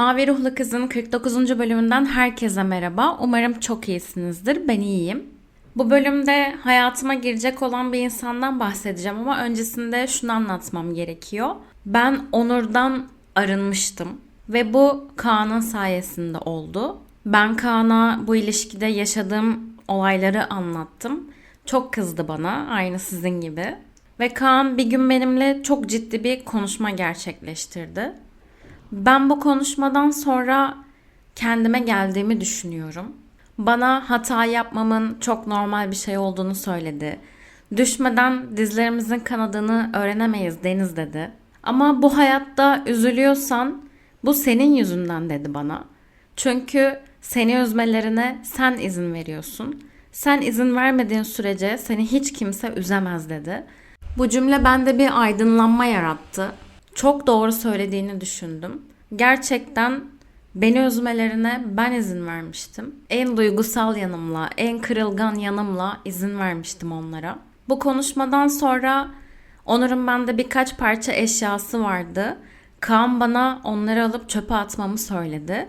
Mavi Ruhlu Kız'ın 49. bölümünden herkese merhaba. Umarım çok iyisinizdir. Ben iyiyim. Bu bölümde hayatıma girecek olan bir insandan bahsedeceğim ama öncesinde şunu anlatmam gerekiyor. Ben Onur'dan arınmıştım ve bu Kaan'ın sayesinde oldu. Ben Kaan'a bu ilişkide yaşadığım olayları anlattım. Çok kızdı bana, aynı sizin gibi. Ve Kaan bir gün benimle çok ciddi bir konuşma gerçekleştirdi. Ben bu konuşmadan sonra kendime geldiğimi düşünüyorum. Bana hata yapmamın çok normal bir şey olduğunu söyledi. Düşmeden dizlerimizin kanadığını öğrenemeyiz Deniz dedi. Ama bu hayatta üzülüyorsan bu senin yüzünden dedi bana. Çünkü seni üzmelerine sen izin veriyorsun. Sen izin vermediğin sürece seni hiç kimse üzemez dedi. Bu cümle bende bir aydınlanma yarattı. Çok doğru söylediğini düşündüm. Gerçekten beni üzmelerine ben izin vermiştim. En duygusal yanımla, en kırılgan yanımla izin vermiştim onlara. Bu konuşmadan sonra Onur'un bende birkaç parça eşyası vardı. Kaan bana onları alıp çöpe atmamı söyledi.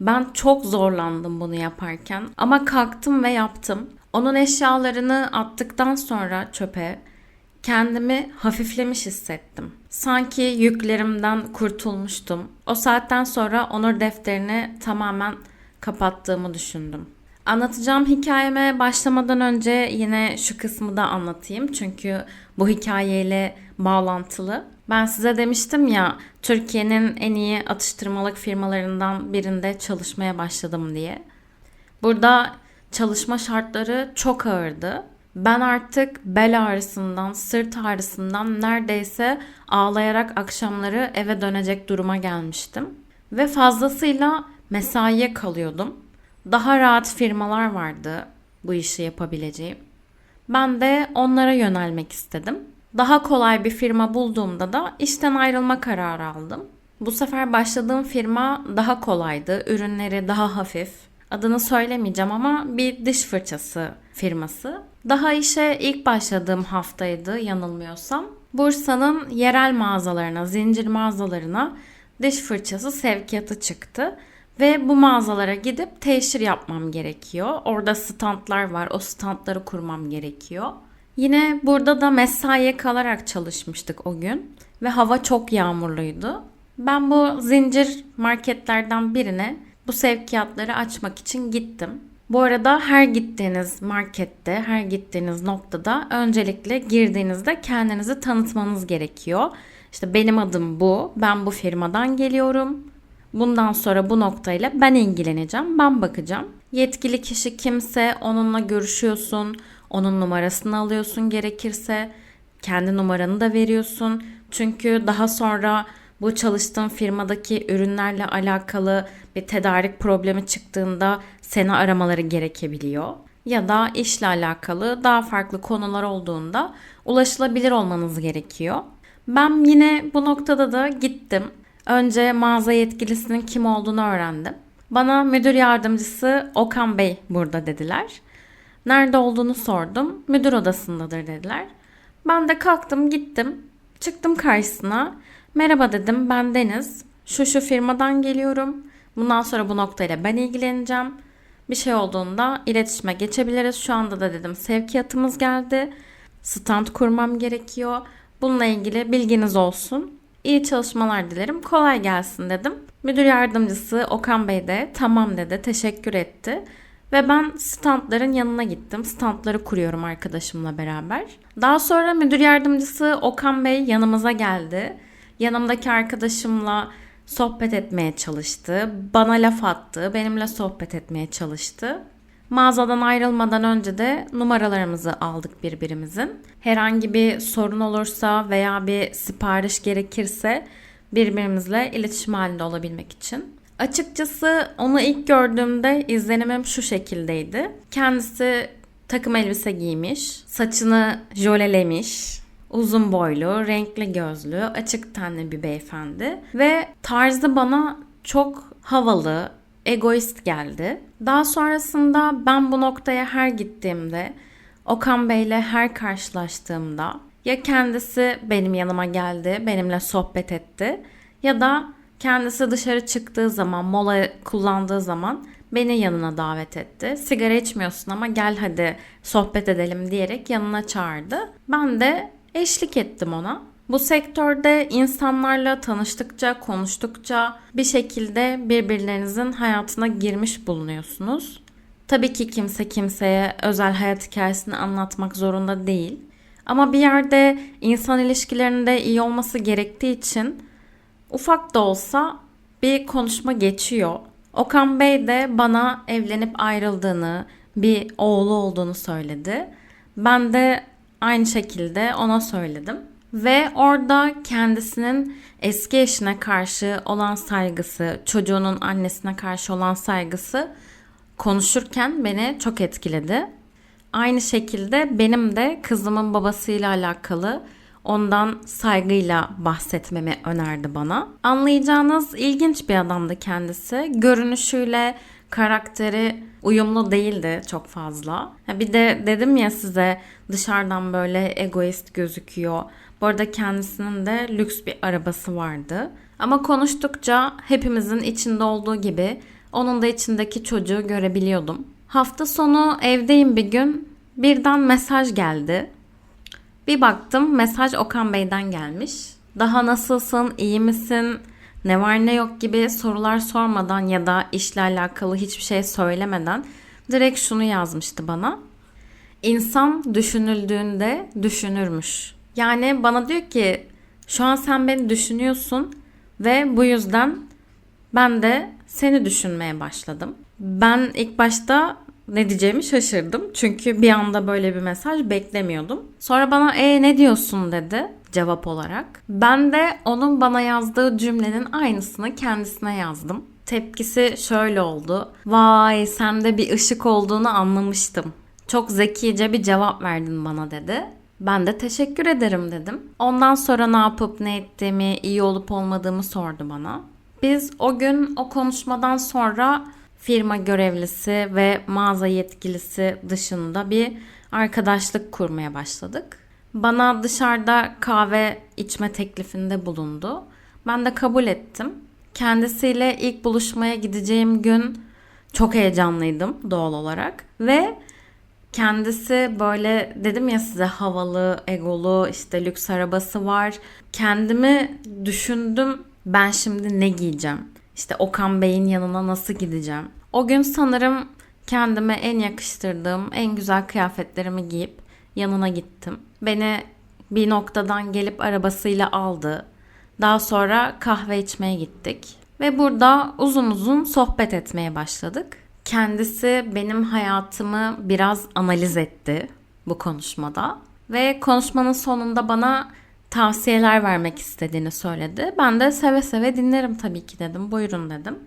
Ben çok zorlandım bunu yaparken ama kalktım ve yaptım. Onun eşyalarını attıktan sonra çöpe kendimi hafiflemiş hissettim. Sanki yüklerimden kurtulmuştum. O saatten sonra onur defterini tamamen kapattığımı düşündüm. Anlatacağım hikayeme başlamadan önce yine şu kısmı da anlatayım. Çünkü bu hikayeyle bağlantılı. Ben size demiştim ya Türkiye'nin en iyi atıştırmalık firmalarından birinde çalışmaya başladım diye. Burada çalışma şartları çok ağırdı. Ben artık bel ağrısından, sırt ağrısından neredeyse ağlayarak akşamları eve dönecek duruma gelmiştim. Ve fazlasıyla mesaiye kalıyordum. Daha rahat firmalar vardı bu işi yapabileceğim. Ben de onlara yönelmek istedim. Daha kolay bir firma bulduğumda da işten ayrılma kararı aldım. Bu sefer başladığım firma daha kolaydı. Ürünleri daha hafif. Adını söylemeyeceğim ama bir diş fırçası firması. Daha işe ilk başladığım haftaydı yanılmıyorsam. Bursa'nın yerel mağazalarına, zincir mağazalarına diş fırçası sevkiyatı çıktı. Ve bu mağazalara gidip teşhir yapmam gerekiyor. Orada standlar var. O standları kurmam gerekiyor. Yine burada da mesaiye kalarak çalışmıştık o gün. Ve hava çok yağmurluydu. Ben bu zincir marketlerden birine bu sevkiyatları açmak için gittim. Bu arada her gittiğiniz markette, her gittiğiniz noktada öncelikle girdiğinizde kendinizi tanıtmanız gerekiyor. İşte benim adım bu, ben bu firmadan geliyorum. Bundan sonra bu noktayla ben ilgileneceğim, ben bakacağım. Yetkili kişi kimse onunla görüşüyorsun, onun numarasını alıyorsun gerekirse, kendi numaranı da veriyorsun. Çünkü daha sonra bu çalıştığın firmadaki ürünlerle alakalı bir tedarik problemi çıktığında seni aramaları gerekebiliyor. Ya da işle alakalı daha farklı konular olduğunda ulaşılabilir olmanız gerekiyor. Ben yine bu noktada da gittim. Önce mağaza yetkilisinin kim olduğunu öğrendim. Bana müdür yardımcısı Okan Bey burada dediler. Nerede olduğunu sordum. Müdür odasındadır dediler. Ben de kalktım gittim. Çıktım karşısına. Merhaba dedim ben Deniz. Şu şu firmadan geliyorum. Bundan sonra bu noktayla ben ilgileneceğim. Bir şey olduğunda iletişime geçebiliriz. Şu anda da dedim sevkiyatımız geldi. Stand kurmam gerekiyor. Bununla ilgili bilginiz olsun. İyi çalışmalar dilerim. Kolay gelsin dedim. Müdür yardımcısı Okan Bey de tamam dedi. Teşekkür etti. Ve ben standların yanına gittim. Standları kuruyorum arkadaşımla beraber. Daha sonra müdür yardımcısı Okan Bey yanımıza geldi. Yanımdaki arkadaşımla sohbet etmeye çalıştı. Bana laf attı. Benimle sohbet etmeye çalıştı. Mağazadan ayrılmadan önce de numaralarımızı aldık birbirimizin. Herhangi bir sorun olursa veya bir sipariş gerekirse birbirimizle iletişim halinde olabilmek için. Açıkçası onu ilk gördüğümde izlenimim şu şekildeydi. Kendisi takım elbise giymiş, saçını jölelemiş, uzun boylu, renkli gözlü, açık tenli bir beyefendi ve tarzı bana çok havalı, egoist geldi. Daha sonrasında ben bu noktaya her gittiğimde, Okan Bey'le her karşılaştığımda ya kendisi benim yanıma geldi, benimle sohbet etti ya da Kendisi dışarı çıktığı zaman, mola kullandığı zaman beni yanına davet etti. Sigara içmiyorsun ama gel hadi sohbet edelim diyerek yanına çağırdı. Ben de eşlik ettim ona. Bu sektörde insanlarla tanıştıkça, konuştukça bir şekilde birbirlerinizin hayatına girmiş bulunuyorsunuz. Tabii ki kimse kimseye özel hayat hikayesini anlatmak zorunda değil. Ama bir yerde insan ilişkilerinde iyi olması gerektiği için ufak da olsa bir konuşma geçiyor. Okan Bey de bana evlenip ayrıldığını, bir oğlu olduğunu söyledi. Ben de aynı şekilde ona söyledim. Ve orada kendisinin eski eşine karşı olan saygısı, çocuğunun annesine karşı olan saygısı konuşurken beni çok etkiledi. Aynı şekilde benim de kızımın babasıyla alakalı ondan saygıyla bahsetmemi önerdi bana. Anlayacağınız ilginç bir adamdı kendisi. Görünüşüyle karakteri uyumlu değildi çok fazla. Bir de dedim ya size dışarıdan böyle egoist gözüküyor. Bu arada kendisinin de lüks bir arabası vardı. Ama konuştukça hepimizin içinde olduğu gibi onun da içindeki çocuğu görebiliyordum. Hafta sonu evdeyim bir gün. Birden mesaj geldi. Bir baktım mesaj Okan Bey'den gelmiş. Daha nasılsın, iyi misin, ne var ne yok gibi sorular sormadan ya da işle alakalı hiçbir şey söylemeden direkt şunu yazmıştı bana. İnsan düşünüldüğünde düşünürmüş. Yani bana diyor ki şu an sen beni düşünüyorsun ve bu yüzden ben de seni düşünmeye başladım. Ben ilk başta ne diyeceğimi şaşırdım. Çünkü bir anda böyle bir mesaj beklemiyordum. Sonra bana e ne diyorsun dedi cevap olarak. Ben de onun bana yazdığı cümlenin aynısını kendisine yazdım. Tepkisi şöyle oldu. Vay sende bir ışık olduğunu anlamıştım. Çok zekice bir cevap verdin bana dedi. Ben de teşekkür ederim dedim. Ondan sonra ne yapıp ne ettiğimi, iyi olup olmadığımı sordu bana. Biz o gün o konuşmadan sonra firma görevlisi ve mağaza yetkilisi dışında bir arkadaşlık kurmaya başladık. Bana dışarıda kahve içme teklifinde bulundu. Ben de kabul ettim. Kendisiyle ilk buluşmaya gideceğim gün çok heyecanlıydım doğal olarak ve kendisi böyle dedim ya size havalı, egolu, işte lüks arabası var. Kendimi düşündüm ben şimdi ne giyeceğim? İşte Okan Bey'in yanına nasıl gideceğim? O gün sanırım kendime en yakıştırdığım, en güzel kıyafetlerimi giyip yanına gittim. Beni bir noktadan gelip arabasıyla aldı. Daha sonra kahve içmeye gittik ve burada uzun uzun sohbet etmeye başladık. Kendisi benim hayatımı biraz analiz etti bu konuşmada ve konuşmanın sonunda bana tavsiyeler vermek istediğini söyledi. Ben de seve seve dinlerim tabii ki dedim. Buyurun dedim.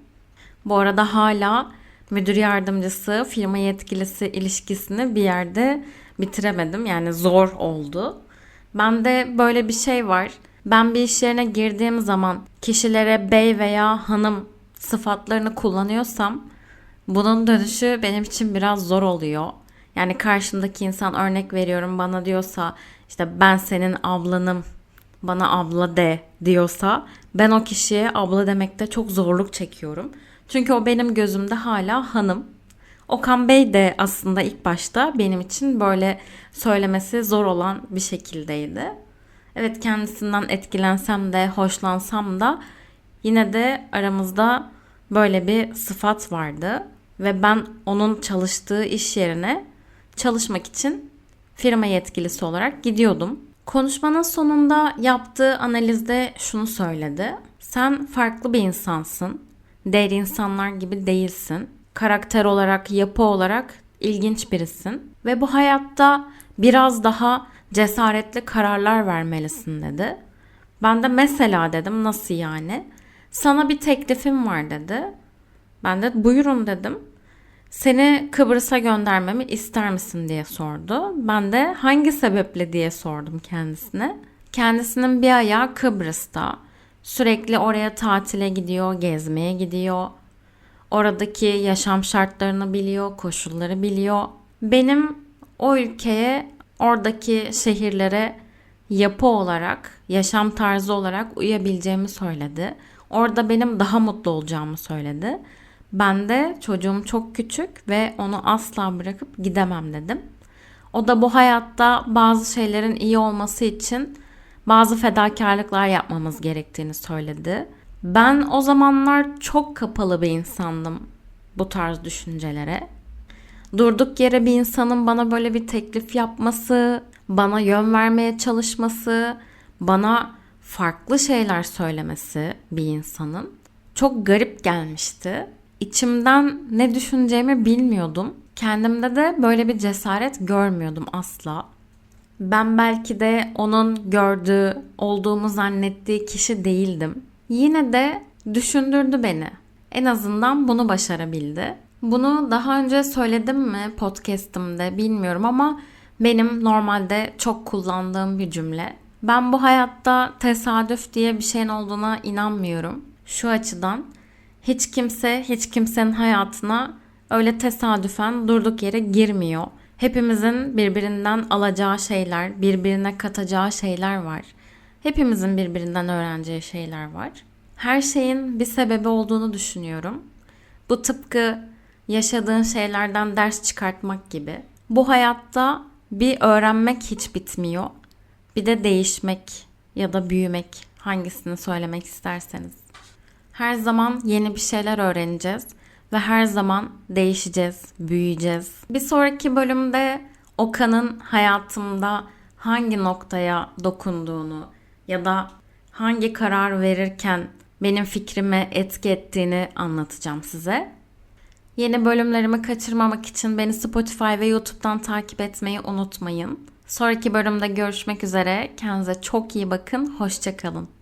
Bu arada hala müdür yardımcısı, firma yetkilisi ilişkisini bir yerde bitiremedim. Yani zor oldu. Ben de böyle bir şey var. Ben bir iş yerine girdiğim zaman kişilere bey veya hanım sıfatlarını kullanıyorsam bunun dönüşü benim için biraz zor oluyor. Yani karşımdaki insan örnek veriyorum bana diyorsa işte ben senin ablanım bana abla de diyorsa ben o kişiye abla demekte çok zorluk çekiyorum. Çünkü o benim gözümde hala hanım. Okan Bey de aslında ilk başta benim için böyle söylemesi zor olan bir şekildeydi. Evet kendisinden etkilensem de hoşlansam da yine de aramızda böyle bir sıfat vardı ve ben onun çalıştığı iş yerine çalışmak için firma yetkilisi olarak gidiyordum. Konuşmanın sonunda yaptığı analizde şunu söyledi. Sen farklı bir insansın. Diğer insanlar gibi değilsin. Karakter olarak, yapı olarak ilginç birisin. Ve bu hayatta biraz daha cesaretli kararlar vermelisin dedi. Ben de mesela dedim nasıl yani? Sana bir teklifim var dedi. Ben de buyurun dedim. Seni Kıbrıs'a göndermemi ister misin diye sordu. Ben de hangi sebeple diye sordum kendisine. Kendisinin bir ayağı Kıbrıs'ta. Sürekli oraya tatile gidiyor, gezmeye gidiyor. Oradaki yaşam şartlarını biliyor, koşulları biliyor. Benim o ülkeye, oradaki şehirlere yapı olarak, yaşam tarzı olarak uyabileceğimi söyledi. Orada benim daha mutlu olacağımı söyledi. Ben de çocuğum çok küçük ve onu asla bırakıp gidemem dedim. O da bu hayatta bazı şeylerin iyi olması için bazı fedakarlıklar yapmamız gerektiğini söyledi. Ben o zamanlar çok kapalı bir insandım bu tarz düşüncelere. Durduk yere bir insanın bana böyle bir teklif yapması, bana yön vermeye çalışması, bana farklı şeyler söylemesi bir insanın çok garip gelmişti. İçimden ne düşüneceğimi bilmiyordum. Kendimde de böyle bir cesaret görmüyordum asla. Ben belki de onun gördüğü, olduğumu zannettiği kişi değildim. Yine de düşündürdü beni. En azından bunu başarabildi. Bunu daha önce söyledim mi podcast'imde bilmiyorum ama benim normalde çok kullandığım bir cümle. Ben bu hayatta tesadüf diye bir şeyin olduğuna inanmıyorum. Şu açıdan hiç kimse hiç kimsenin hayatına öyle tesadüfen durduk yere girmiyor. Hepimizin birbirinden alacağı şeyler, birbirine katacağı şeyler var. Hepimizin birbirinden öğreneceği şeyler var. Her şeyin bir sebebi olduğunu düşünüyorum. Bu tıpkı yaşadığın şeylerden ders çıkartmak gibi. Bu hayatta bir öğrenmek hiç bitmiyor. Bir de değişmek ya da büyümek hangisini söylemek isterseniz. Her zaman yeni bir şeyler öğreneceğiz ve her zaman değişeceğiz, büyüyeceğiz. Bir sonraki bölümde Okan'ın hayatımda hangi noktaya dokunduğunu ya da hangi karar verirken benim fikrime etki ettiğini anlatacağım size. Yeni bölümlerimi kaçırmamak için beni Spotify ve YouTube'dan takip etmeyi unutmayın. Sonraki bölümde görüşmek üzere. Kendinize çok iyi bakın. Hoşçakalın.